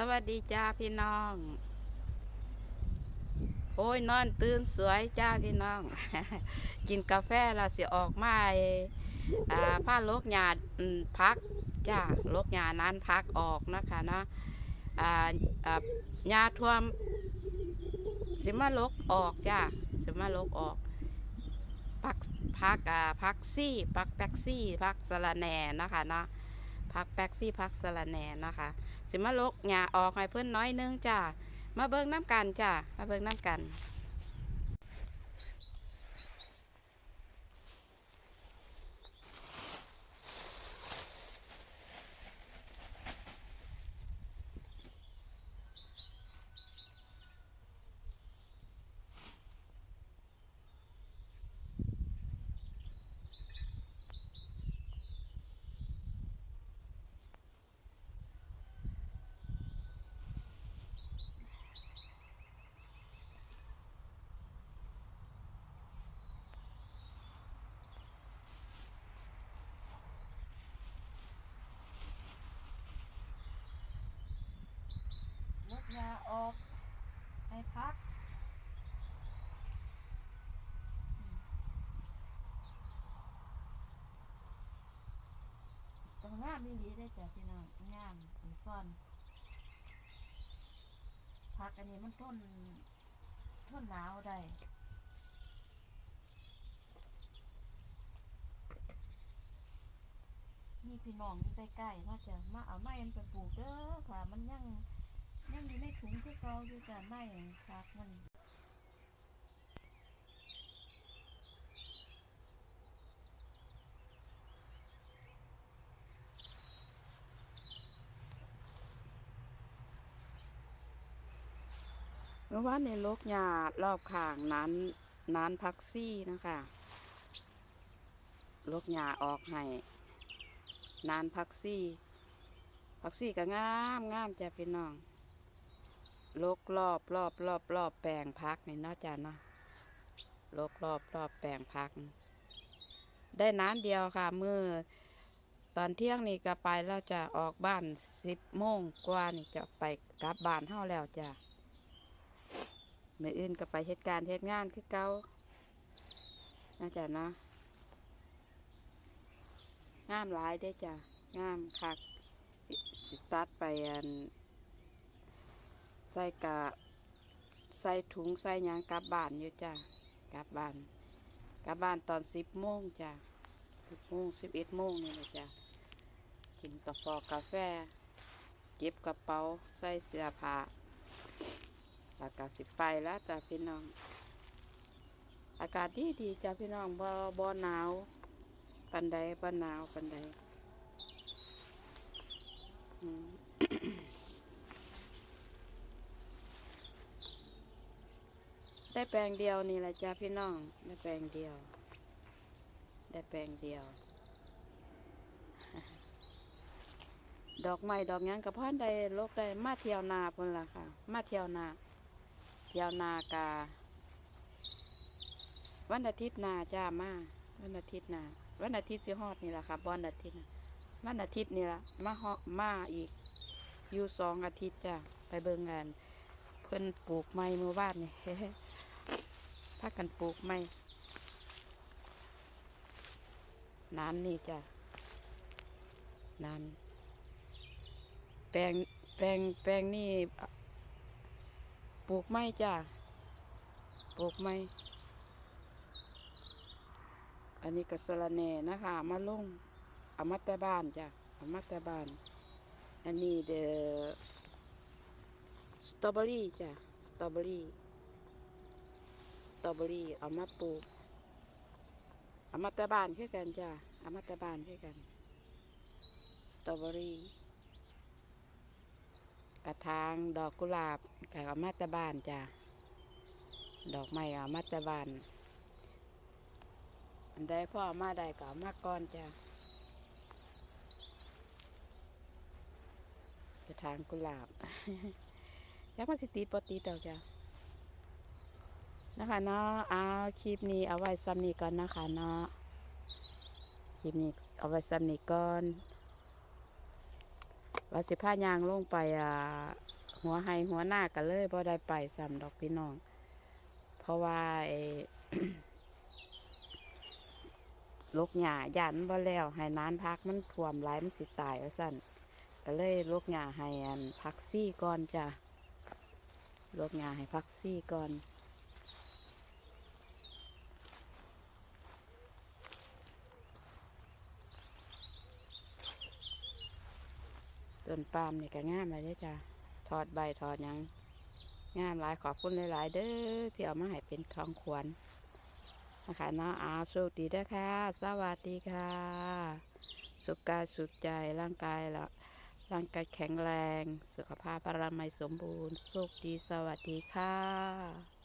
สวัสดีจ้าพี่น้อง โอ้ยนอนตื่นสวยจ้าพี่น้อง กินกาแฟแล้วสิออกมาไอ้อ่าผ้าโลกหยาอืมพักจ้าโลกหยานั้นพักออกนะคะเนาะอ่าอ่าหญ้าท่วม สิมาลกออกจ้าสิมาลกออก พักพักอ่าพักซี่ พักแป๊กซี่ พักสะระแหน่นะคะเนาะพักแป๊กซี่ พักสะระแหน่นะคะ สิมาลกหญ้าออกให้เพิ่นน้อยนึงจ้ามาเบิ่งน้ำกันจ้ามาเบิ่งน้ำกัน ออกให้พักต้องงามดีได้จ้ะพี่น้องงามเป็นซ่อนพักอันนี้มันทนทนหนาวได้มีพี่น้องที่ใกล้ๆเนาจะมาเอาไม้มันไปปลูกเด้อค่ะ มันยัง ยังอยู่ในถุงคือเก่าอยู่จ้ะไม้พักมันเมื่อวานในโลกหยารอบข้างนั้นนานพักซี่นะคะโลกหยาออกให้นานพักซี่ พักซี่ก็งามงามจ้ะพี่น้อง ลกรอบรอบรอบรอบแปลงพักนี่เนาะจ้ะเนาะลกรอบรอบแปลงพัก ได้นานเดียวค่ะมือตอนเที่ยงนี่ก็ไปแล้วจะออกบ้านสิบโมงกว่านี่จะไปกลับบ้านเฮาแล้วจ้ะมื่ออื่นก็ไปเหตุการณ์เหตุงานคือเก่าน่าจะนะงามหลายได้จ้ะงามคักสิตัดไปอัน ใส่กะใส่ถุงใส่ยางกลับบ้านอยู่จ้ะกลับบ้านกลับบ้านตอนสิบโมงจ้ะสิบโมงสิบเอ็ดโมงนี่เลยจ้ะกินกาแฟกาแฟเก็บกระเป๋าใส่เสื้อผ้าอากาศสิไปแล้วจ้ะพี่น้อง อากาศดีดีจ้ะพี่น้องบ่บ่หนาวปันใดบ่หนาวปันใดอืม ได้แปลงเดียวนี่แหละจ้ะพี่น้อง ได้แปลงเดียว ได้แปลงเดียว ดอกไม้ดอกยังกับพ่อนได้โลกได้มาเที่ยวนาพุ่นล่ะค่ะ มาเที่ยวนา เที่ยวนากา วันอาทิตย์นาจ้ามาวันอาทิตย์นาวันอาทิตย์สิฮอดนี่แหละค่ะวันอาทิตย์วันอาทิตย์นี่ละมาฮอมาอีก อยู่สองอาทิตย์จ้าไปเบิ่งงาน เพิ่นปลูกไม้เมื่อวานนี่ พากันปลูกไม้นานนี่จ้านานแปลงแปลงแปลงนี่ปลูกไม้จ้าปลูกไม้อันนี้ก็สะระแหน่นะคะมาลงเอามาแต่บ้านจ้ะเอามาแต่บ้าน อันนี้เดอสตรอเบอรี่จ้ะสตรอเบอรี่ ตรอเบอรี่เอามาปลูกเอามาแต่บ้านคือกันจ้ะเอามาแต่บ้านคือกัน สตรอเบอรี่กระถางดอกกุหลาบก็เอามาแต่บ้านจ้ะดอกไม้เอามาแต่บ้านอันใดพ่อเอามาได้ก็เอามาก่อนจ้ะกระถางกุหลาบยักมาสิตีปตีดอกจ้ะ นะคะเนาะเอาคลิปนี้เอาไว้ซ้ำนี้ก่อนนะคะเนาะคลิปนี้เอาไว้ซ้ำนี้ก่อนว่าสิพายางลงไปอ่าหัวไห้หัวหน้ากันเลยบ่ได้ไปซ้ำดอกพี่น้อง เพราะว่าไอ้ลกหญ้ายันบ่แล้วให้นานพักมันท่วมหลายมันสิตายว่าสั่นก็เลยลกหญ้าให้อันพักซี่ก่อนจ้ะลกหญ้าให้พักซี่ก่อน ต้นปาล์มนี่ก็งามเลยเด้จ้ะถอดใบถอดยังงามหลายขอบคุณหลายๆเด้อที่เอามาให้เป็นของขวัญนะคะเนาะอาโชคดีเด้อค่ะ สวัสดีค่ะ สุขกายสุขใจร่างกายละร่างกายแข็งแรง สุขภาพพลามัยสมบูรณ์โชคดีสวัสดีค่ะ